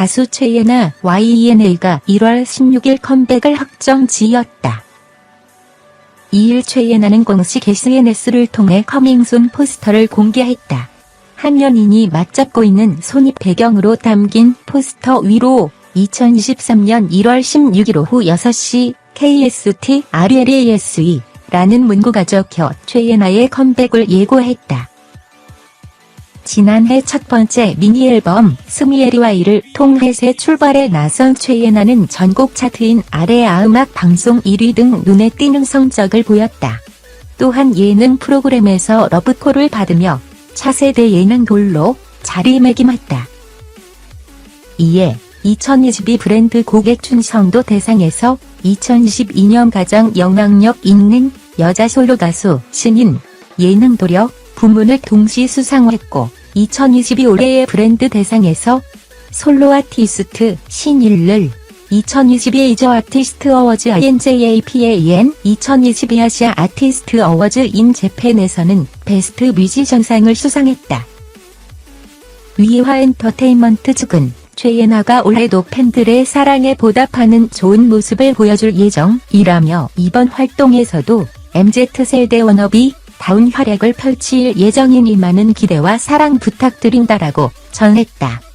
가수 최예나 YENA가 1월 16일 컴백을 확정 지었다. 2일 최예나는 공식 SNS를 통해 커밍순 포스터를 공개했다. 한 연인이 맞잡고 있는 손입 배경으로 담긴 포스터 위로 2023년 1월 16일 오후 6시 KST RLASE 라는 문구가 적혀 최예나의 컴백을 예고했다. 지난해 첫 번째 미니 앨범 스미에리와이를 통해 새 출발에 나선 최예나는 전국 차트인 아레아 음악 방송 1위 등 눈에 띄는 성적을 보였다. 또한 예능 프로그램에서 러브콜을 받으며 차세대 예능 돌로 자리매김했다. 이에 2022 브랜드 고객 충성도 대상에서 2022년 가장 영향력 있는 여자 솔로 가수 신인 예능 도력 부문을 동시 수상했고 2022 올해의 브랜드 대상에서 솔로 아티스트 신인을 2022 에이저 아티스트 어워즈 INJAPAN 2022 아시아 아티스트 어워즈 인 재팬에서는 베스트 뮤지션상을 수상했다. 위화 엔터테인먼트 측은 최예나가 올해도 팬들의 사랑에 보답하는 좋은 모습을 보여줄 예정이라며 이번 활동에서도 MZ세대 워너비 다운 활약을 펼칠 예정이니 많은 기대와 사랑 부탁드린다라고 전했다.